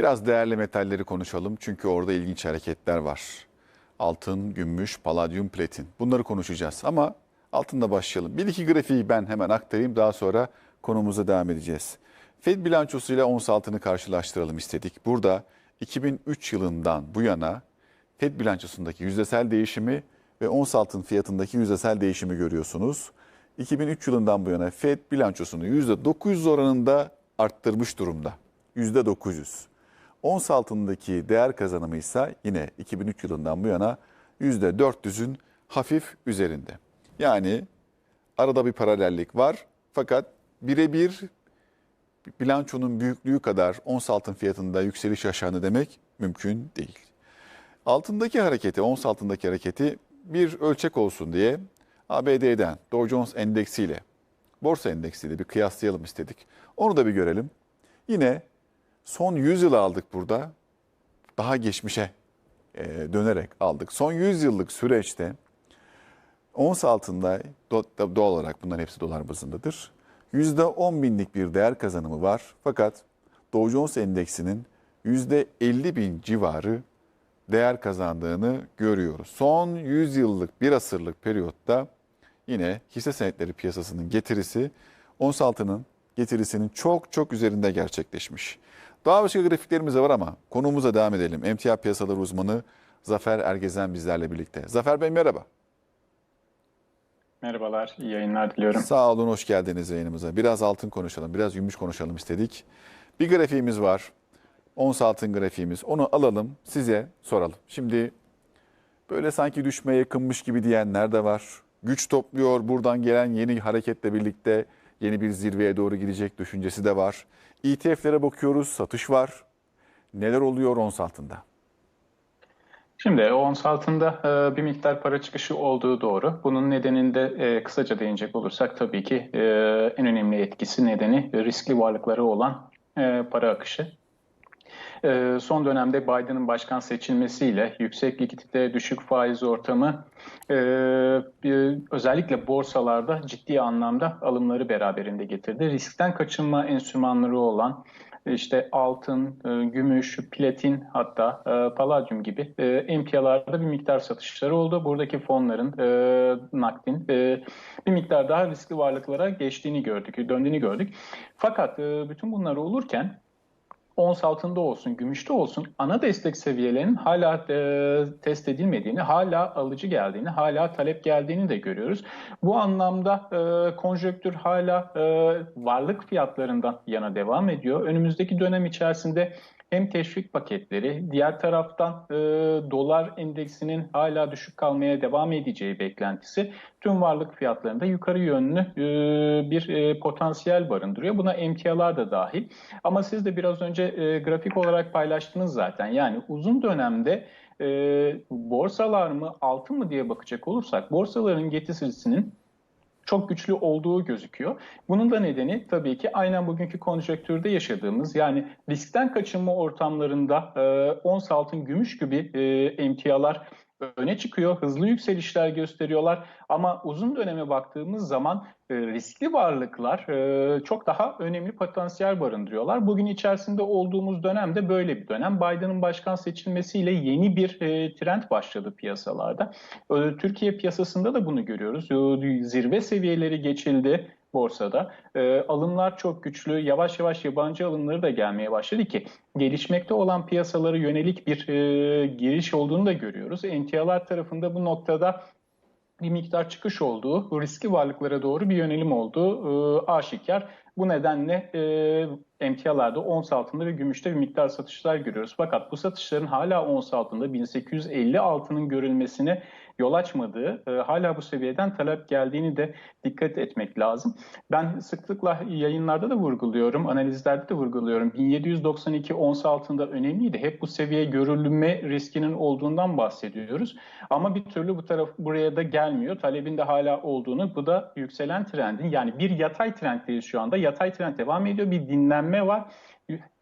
Biraz değerli metalleri konuşalım çünkü orada ilginç hareketler var. Altın, gümüş, paladyum, platin. Bunları konuşacağız ama altında başlayalım. Bir iki grafiği ben hemen aktarayım daha sonra konumuza devam edeceğiz. Fed bilançosuyla ons altını karşılaştıralım istedik. Burada 2003 yılından bu yana Fed bilançosundaki yüzdesel değişimi ve ons altın fiyatındaki yüzdesel değişimi görüyorsunuz. 2003 yılından bu yana Fed bilançosunu %900 oranında arttırmış durumda. %900. Ons altındaki değer kazanımı ise yine 2003 yılından bu yana %400'ün hafif üzerinde. Yani arada bir paralellik var fakat birebir bilançonun büyüklüğü kadar ons altın fiyatında yükseliş yaşandı demek mümkün değil. Altındaki hareketi, ons altındaki hareketi bir ölçek olsun diye ABD'den Dow Jones endeksiyle, borsa endeksiyle bir kıyaslayalım istedik. Onu da bir görelim. Yine son 100 yılı aldık burada. Daha geçmişe e, dönerek aldık. Son 100 yıllık süreçte ons altında do- doğal olarak bunların hepsi dolar bazındadır. %10 binlik bir değer kazanımı var. Fakat Dow Jones endeksinin %50 bin civarı değer kazandığını görüyoruz. Son 100 yıllık bir asırlık periyotta yine hisse senetleri piyasasının getirisi ons altının getirisinin çok çok üzerinde gerçekleşmiş. Daha başka grafiklerimiz de var ama konumuza devam edelim. Emtia piyasaları uzmanı Zafer Ergezen bizlerle birlikte. Zafer Bey merhaba. Merhabalar, iyi yayınlar diliyorum. Sağ olun, hoş geldiniz yayınımıza. Biraz altın konuşalım, biraz gümüş konuşalım istedik. Bir grafiğimiz var. Ons altın grafiğimiz. Onu alalım, size soralım. Şimdi böyle sanki düşmeye yakınmış gibi diyenler de var. Güç topluyor, buradan gelen yeni hareketle birlikte yeni bir zirveye doğru gidecek düşüncesi de var. ETF'lere bakıyoruz, satış var. Neler oluyor ons altında? Şimdi ons altında e, bir miktar para çıkışı olduğu doğru. Bunun nedeninde e, kısaca değinecek olursak tabii ki e, en önemli etkisi nedeni riskli varlıkları olan para akışı. E, son dönemde Biden'ın başkan seçilmesiyle yüksek likidite, düşük faiz ortamı e, bir- özellikle borsalarda ciddi anlamda alımları beraberinde getirdi. Riskten kaçınma enstrümanları olan işte altın, e, gümüş, platin hatta e, paladyum gibi e, empialarda bir miktar satışları oldu. Buradaki fonların nakdin bir miktar daha riskli varlıklara geçtiğini gördük, döndüğünü gördük. Fakat bütün bunlar olurken ons altında olsun, gümüşte olsun ana destek seviyelerinin hala e, test edilmediğini, hala alıcı geldiğini, hala talep geldiğini de görüyoruz. Bu anlamda e, konjöktür hala e, varlık fiyatlarından yana devam ediyor. Önümüzdeki dönem içerisinde hem teşvik paketleri, diğer taraftan e, dolar endeksinin hala düşük kalmaya devam edeceği beklentisi tüm varlık fiyatlarında yukarı yönlü e, bir e, potansiyel barındırıyor. Buna emtialar da dahil. Ama siz de biraz önce e, grafik olarak paylaştınız zaten. Yani uzun dönemde e, borsalar mı altın mı diye bakacak olursak borsaların getirisinin çok güçlü olduğu gözüküyor. Bunun da nedeni tabii ki aynen bugünkü konjonktürde yaşadığımız yani riskten kaçınma ortamlarında e, ons altın gümüş gibi e, emtialar öne çıkıyor, hızlı yükselişler gösteriyorlar ama uzun döneme baktığımız zaman e, riskli varlıklar e, çok daha önemli potansiyel barındırıyorlar. Bugün içerisinde olduğumuz dönemde böyle bir dönem. Biden'ın başkan seçilmesiyle yeni bir e, trend başladı piyasalarda. E, Türkiye piyasasında da bunu görüyoruz. E, Zirve seviyeleri geçildi borsada. E, alımlar çok güçlü. Yavaş yavaş yabancı alımları da gelmeye başladı ki gelişmekte olan piyasalara yönelik bir e, giriş olduğunu da görüyoruz. Emtialar tarafında bu noktada bir miktar çıkış olduğu, riskli varlıklara doğru bir yönelim olduğu e, aşikar. Bu nedenle e, emtialarda ons altında ve gümüşte bir miktar satışlar görüyoruz. Fakat bu satışların hala ons altında 1850 altının görülmesine yol açmadığı, e, hala bu seviyeden talep geldiğini de dikkat etmek lazım. Ben sıklıkla yayınlarda da vurguluyorum, analizlerde de vurguluyorum. 1792 ons altında önemliydi. Hep bu seviye görülme riskinin olduğundan bahsediyoruz. Ama bir türlü bu taraf buraya da gelmiyor. Talebin de hala olduğunu, bu da yükselen trendin yani bir yatay trenddeyiz şu anda. Yatay trend devam ediyor. Bir dinlenme var.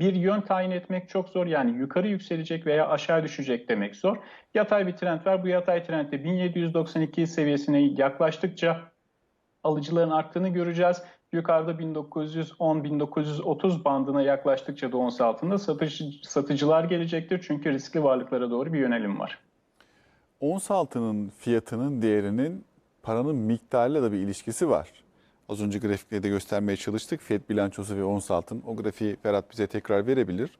Bir yön tayin etmek çok zor. Yani yukarı yükselecek veya aşağı düşecek demek zor. Yatay bir trend var. Bu yatay trendde 1792 seviyesine yaklaştıkça alıcıların arttığını göreceğiz. yukarıda 1910-1930 bandına yaklaştıkça da ons altında satıcı, satıcılar gelecektir. Çünkü riskli varlıklara doğru bir yönelim var. Ons altının fiyatının değerinin paranın miktarıyla da bir ilişkisi var. Az önce grafikleri de göstermeye çalıştık. FED bilançosu ve ons altın. O grafiği Ferhat bize tekrar verebilir.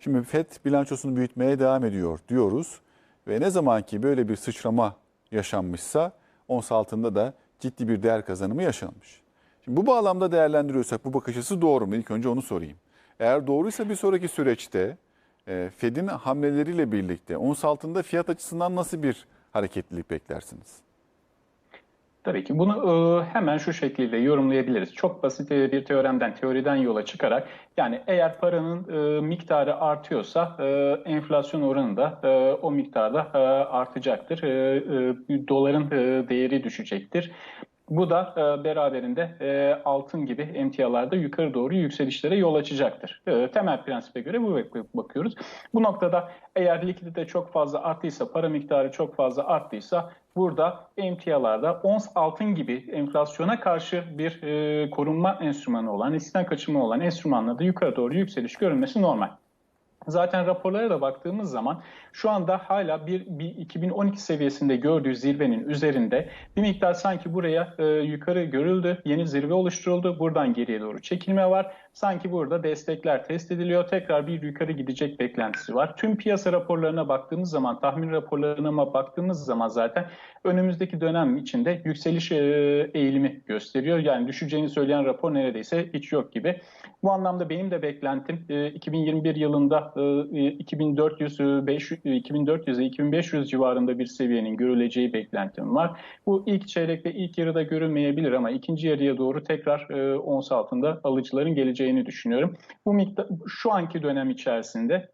Şimdi FED bilançosunu büyütmeye devam ediyor diyoruz. Ve ne zaman ki böyle bir sıçrama yaşanmışsa ons altında da ciddi bir değer kazanımı yaşanmış. Şimdi bu bağlamda değerlendiriyorsak bu bakış açısı doğru mu? İlk önce onu sorayım. Eğer doğruysa bir sonraki süreçte e, Fed'in hamleleriyle birlikte ons altında fiyat açısından nasıl bir hareketlilik beklersiniz? Tabii ki bunu e, hemen şu şekilde yorumlayabiliriz. Çok basit e, bir teoremden, teoriden yola çıkarak yani eğer paranın e, miktarı artıyorsa enflasyon oranı da o miktarda artacaktır. Doların değeri düşecektir. Bu da beraberinde altın gibi emtialarda yukarı doğru yükselişlere yol açacaktır. temel prensibe göre bu bakıyoruz. Bu noktada eğer likidite çok fazla arttıysa, para miktarı çok fazla arttıysa burada emtialarda ons altın gibi enflasyona karşı bir e, korunma enstrümanı olan, riskten kaçınma olan enstrümanla da yukarı doğru yükseliş görülmesi normal. Zaten raporlara da baktığımız zaman şu anda hala bir, bir 2012 seviyesinde gördüğü zirvenin üzerinde bir miktar sanki buraya e, yukarı görüldü, yeni zirve oluşturuldu. Buradan geriye doğru çekilme var. Sanki burada destekler test ediliyor. Tekrar bir yukarı gidecek beklentisi var. Tüm piyasa raporlarına baktığımız zaman, tahmin raporlarına baktığımız zaman zaten önümüzdeki dönem içinde yükseliş e, eğilimi gösteriyor. Yani düşeceğini söyleyen rapor neredeyse hiç yok gibi. Bu anlamda benim de beklentim e, 2021 yılında e, 2400 500 2400 2500 civarında bir seviyenin görüleceği beklentim var. Bu ilk çeyrekte ilk yarıda görülmeyebilir ama ikinci yarıya doğru tekrar e, ons altında alıcıların geleceğini düşünüyorum. Bu miktar şu anki dönem içerisinde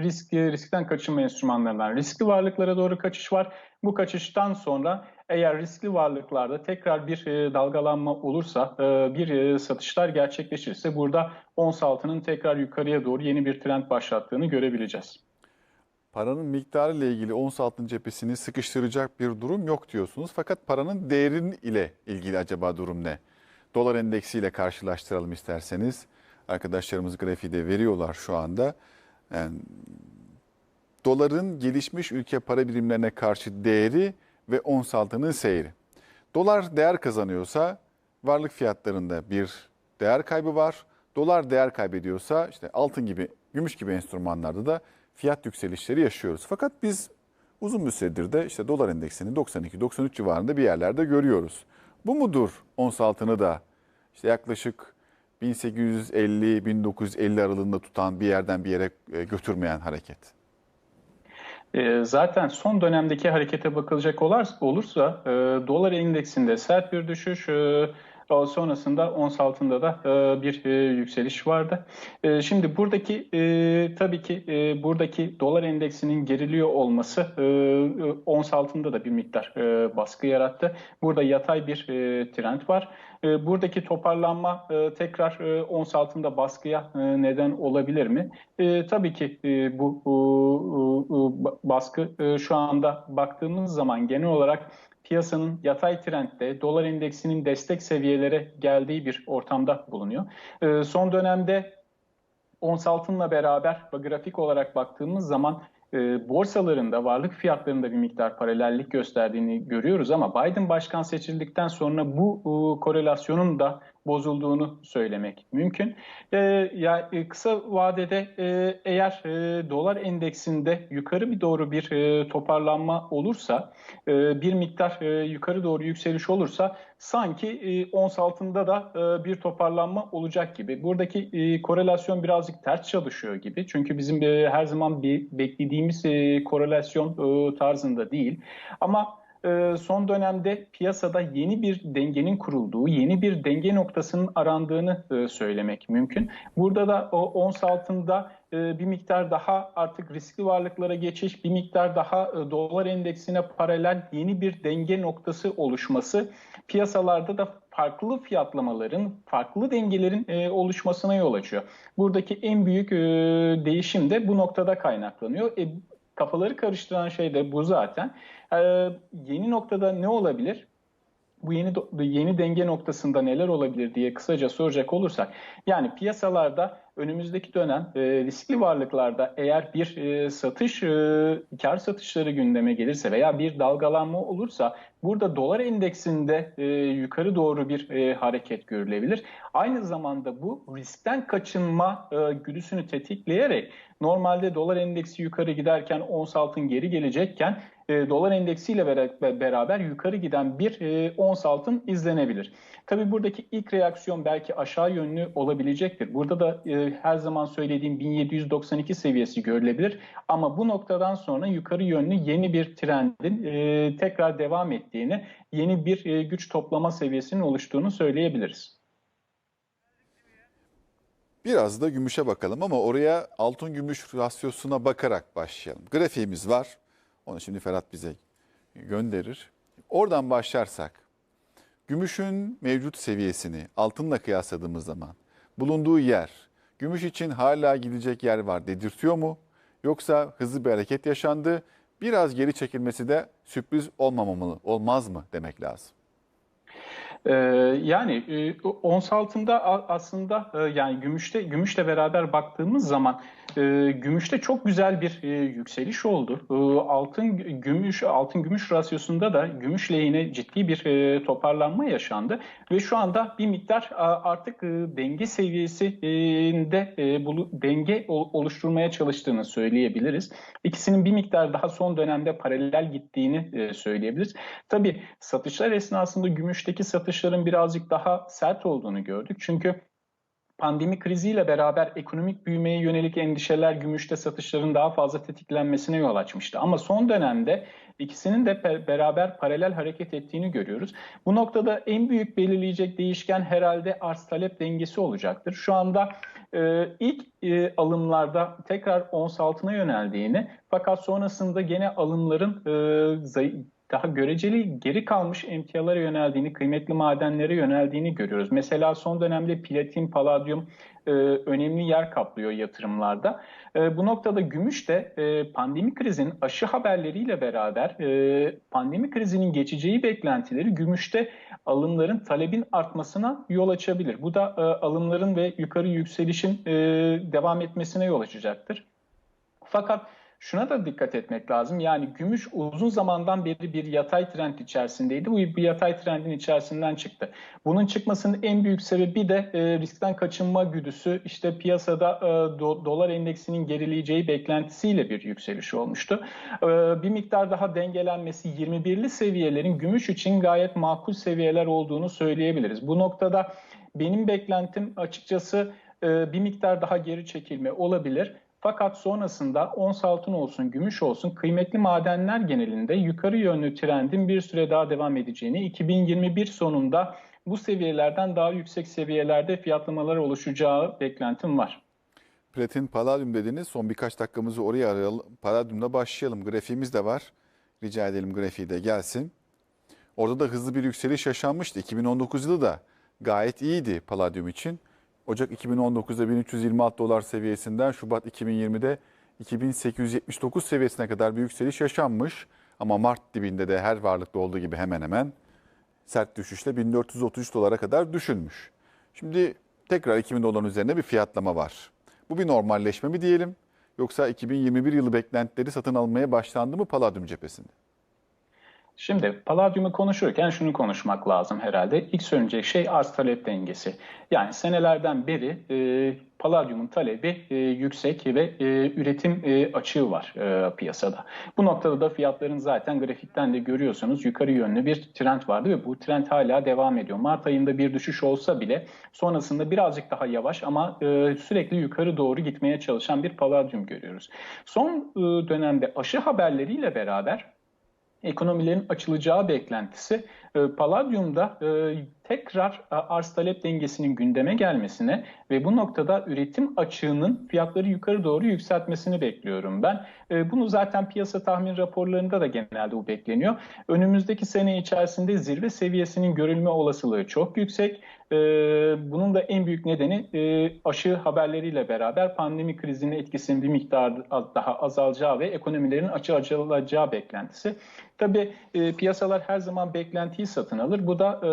riskli, riskten kaçınma enstrümanlarından riskli varlıklara doğru kaçış var. Bu kaçıştan sonra eğer riskli varlıklarda tekrar bir e, dalgalanma olursa, e, bir e, satışlar gerçekleşirse burada ons altının tekrar yukarıya doğru yeni bir trend başlattığını görebileceğiz. Paranın miktarı ile ilgili ons altın cephesini sıkıştıracak bir durum yok diyorsunuz. Fakat paranın değerin ile ilgili acaba durum ne? Dolar endeksiyle karşılaştıralım isterseniz. Arkadaşlarımız grafiği de veriyorlar şu anda. Yani doların gelişmiş ülke para birimlerine karşı değeri ve ons altının seyri. Dolar değer kazanıyorsa varlık fiyatlarında bir değer kaybı var. Dolar değer kaybediyorsa işte altın gibi, gümüş gibi enstrümanlarda da fiyat yükselişleri yaşıyoruz. Fakat biz uzun bir süredir de işte dolar endeksini 92-93 civarında bir yerlerde görüyoruz. Bu mudur ons altını da işte yaklaşık 1850-1950 aralığında tutan bir yerden bir yere e, götürmeyen hareket? E, zaten son dönemdeki harekete bakılacak olursa e, dolar endeksinde sert bir düşüş, sonrasında ons altında da bir yükseliş vardı. Şimdi buradaki tabii ki buradaki dolar endeksinin geriliyor olması ons altında da bir miktar baskı yarattı. Burada yatay bir trend var. Buradaki toparlanma tekrar ons altında baskıya neden olabilir mi? Tabii ki bu baskı şu anda baktığımız zaman genel olarak piyasanın yatay trendde dolar endeksinin destek seviyelere geldiği bir ortamda bulunuyor. E, son dönemde ons altınla beraber grafik olarak baktığımız zaman e, borsalarında varlık fiyatlarında bir miktar paralellik gösterdiğini görüyoruz ama Biden başkan seçildikten sonra bu e, korelasyonun da bozulduğunu söylemek mümkün. E, ya e, kısa vadede e, eğer e, dolar endeksinde yukarı bir doğru bir e, toparlanma olursa, e, bir miktar e, yukarı doğru yükseliş olursa sanki e, ons altında da e, bir toparlanma olacak gibi. Buradaki e, korelasyon birazcık ters çalışıyor gibi. Çünkü bizim e, her zaman bir beklediğimiz e, korelasyon e, tarzında değil. Ama ee, son dönemde piyasada yeni bir dengenin kurulduğu, yeni bir denge noktasının arandığını e, söylemek mümkün. Burada da o ons altında e, bir miktar daha artık riskli varlıklara geçiş, bir miktar daha e, dolar endeksine paralel yeni bir denge noktası oluşması piyasalarda da farklı fiyatlamaların, farklı dengelerin oluşmasına yol açıyor. Buradaki en büyük değişim de bu noktada kaynaklanıyor. Kafaları karıştıran şey de bu zaten. Ee, yeni noktada ne olabilir? Bu yeni yeni denge noktasında neler olabilir diye kısaca soracak olursak yani piyasalarda önümüzdeki dönem e, riskli varlıklarda eğer bir e, satış e, kar satışları gündeme gelirse veya bir dalgalanma olursa burada dolar endeksinde e, yukarı doğru bir e, hareket görülebilir. Aynı zamanda bu riskten kaçınma e, güdüsünü tetikleyerek normalde dolar endeksi yukarı giderken ons altın geri gelecekken e, dolar endeksiyle bera- beraber yukarı giden bir e, ons altın izlenebilir. Tabii buradaki ilk reaksiyon belki aşağı yönlü olabilecektir. Burada da e, her zaman söylediğim 1792 seviyesi görülebilir. Ama bu noktadan sonra yukarı yönlü yeni bir trendin e, tekrar devam ettiğini, yeni bir e, güç toplama seviyesinin oluştuğunu söyleyebiliriz. Biraz da gümüşe bakalım ama oraya altın gümüş rasyosuna bakarak başlayalım. Grafiğimiz var. Onu şimdi Ferhat bize gönderir. Oradan başlarsak gümüşün mevcut seviyesini altınla kıyasladığımız zaman bulunduğu yer gümüş için hala gidecek yer var dedirtiyor mu? Yoksa hızlı bir hareket yaşandı. Biraz geri çekilmesi de sürpriz olmamalı, olmaz mı demek lazım. Ee, yani e, ons altında aslında e, yani gümüşte gümüşle beraber baktığımız zaman e, gümüşte çok güzel bir yükseliş oldu. Altın gümüş altın gümüş rasyosunda da gümüş lehine ciddi bir toparlanma yaşandı ve şu anda bir miktar artık e, denge seviyesinde e, bulu, denge oluşturmaya çalıştığını söyleyebiliriz. İkisinin bir miktar daha son dönemde paralel gittiğini e, söyleyebiliriz. Tabii satışlar esnasında gümüşteki satışların birazcık daha sert olduğunu gördük. Çünkü pandemi kriziyle beraber ekonomik büyümeye yönelik endişeler gümüşte satışların daha fazla tetiklenmesine yol açmıştı. Ama son dönemde ikisinin de beraber paralel hareket ettiğini görüyoruz. Bu noktada en büyük belirleyecek değişken herhalde arz talep dengesi olacaktır. Şu anda e, ilk e, alımlarda tekrar ons altına yöneldiğini fakat sonrasında gene alımların e, daha göreceli geri kalmış emtialara yöneldiğini, kıymetli madenlere yöneldiğini görüyoruz. Mesela son dönemde platin, paladyum e, önemli yer kaplıyor yatırımlarda. E, bu noktada gümüş de e, pandemi krizinin aşı haberleriyle beraber e, pandemi krizinin geçeceği beklentileri gümüşte alımların talebin artmasına yol açabilir. Bu da e, alımların ve yukarı yükselişin e, devam etmesine yol açacaktır. Fakat şuna da dikkat etmek lazım. Yani gümüş uzun zamandan beri bir yatay trend içerisindeydi. Bu bir yatay trendin içerisinden çıktı. Bunun çıkmasının en büyük sebebi de e, riskten kaçınma güdüsü. İşte piyasada e, do, dolar endeksinin gerileyeceği beklentisiyle bir yükseliş olmuştu. E, bir miktar daha dengelenmesi 21'li seviyelerin gümüş için gayet makul seviyeler olduğunu söyleyebiliriz. Bu noktada benim beklentim açıkçası e, bir miktar daha geri çekilme olabilir. Fakat sonrasında ons altın olsun, gümüş olsun kıymetli madenler genelinde yukarı yönlü trendin bir süre daha devam edeceğini, 2021 sonunda bu seviyelerden daha yüksek seviyelerde fiyatlamalar oluşacağı beklentim var. Platin, paladyum dediniz. Son birkaç dakikamızı oraya arayalım. Paladyumla başlayalım. Grafiğimiz de var. Rica edelim grafiği de gelsin. Orada da hızlı bir yükseliş yaşanmıştı. 2019 yılı da gayet iyiydi paladyum için. Ocak 2019'da 1326 dolar seviyesinden Şubat 2020'de 2879 seviyesine kadar bir yükseliş yaşanmış. Ama Mart dibinde de her varlıkta olduğu gibi hemen hemen sert düşüşle 1433 dolara kadar düşülmüş. Şimdi tekrar 2000 doların üzerine bir fiyatlama var. Bu bir normalleşme mi diyelim yoksa 2021 yılı beklentileri satın almaya başlandı mı paladyum cephesinde? Şimdi paladyumu konuşurken şunu konuşmak lazım herhalde. İlk söyleyecek şey arz talep dengesi. Yani senelerden beri e, paladyumun talebi e, yüksek ve e, üretim e, açığı var e, piyasada. Bu noktada da fiyatların zaten grafikten de görüyorsunuz yukarı yönlü bir trend vardı ve bu trend hala devam ediyor. Mart ayında bir düşüş olsa bile sonrasında birazcık daha yavaş ama e, sürekli yukarı doğru gitmeye çalışan bir paladyum görüyoruz. Son e, dönemde aşı haberleriyle beraber ekonomilerin açılacağı beklentisi e, Palladium'da e, tekrar e, arz talep dengesinin gündeme gelmesine ve bu noktada üretim açığının fiyatları yukarı doğru yükseltmesini bekliyorum ben. Bunu zaten piyasa tahmin raporlarında da genelde bu bekleniyor. Önümüzdeki sene içerisinde zirve seviyesinin görülme olasılığı çok yüksek. Bunun da en büyük nedeni aşı haberleriyle beraber pandemi krizinin etkisinin bir miktar daha azalacağı ve ekonomilerin açığa açılacağı beklentisi. Tabii piyasalar her zaman beklentiyi garantiyi satın alır. Bu da e,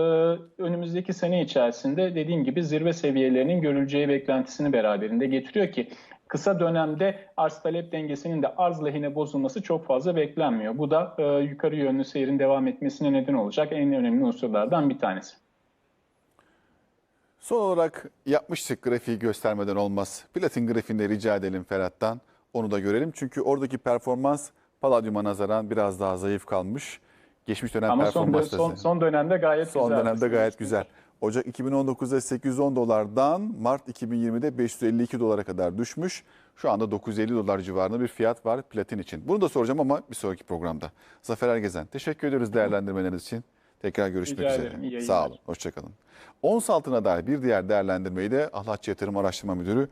önümüzdeki sene içerisinde dediğim gibi zirve seviyelerinin görüleceği beklentisini beraberinde getiriyor ki kısa dönemde arz talep dengesinin de arz lehine bozulması çok fazla beklenmiyor. Bu da e, yukarı yönlü seyrin devam etmesine neden olacak en önemli unsurlardan bir tanesi. Son olarak yapmıştık grafiği göstermeden olmaz. Platin grafiğini de rica edelim Ferhat'tan. Onu da görelim. Çünkü oradaki performans Palladium'a nazaran biraz daha zayıf kalmış. Geçmiş dönem Ama son, performans da- son, son dönemde gayet Son güzel. dönemde gayet güzel. Ocak 2019'da 810 dolardan Mart 2020'de 552 dolara kadar düşmüş. Şu anda 950 dolar civarında bir fiyat var platin için. Bunu da soracağım ama bir sonraki programda. Zafer Ergezen teşekkür ediyoruz değerlendirmeleriniz için. Tekrar görüşmek Rica üzere. ederim, Sağ olun. Hoşçakalın. Ons altına dair bir diğer değerlendirmeyi de Ahlatçı Yatırım Araştırma Müdürü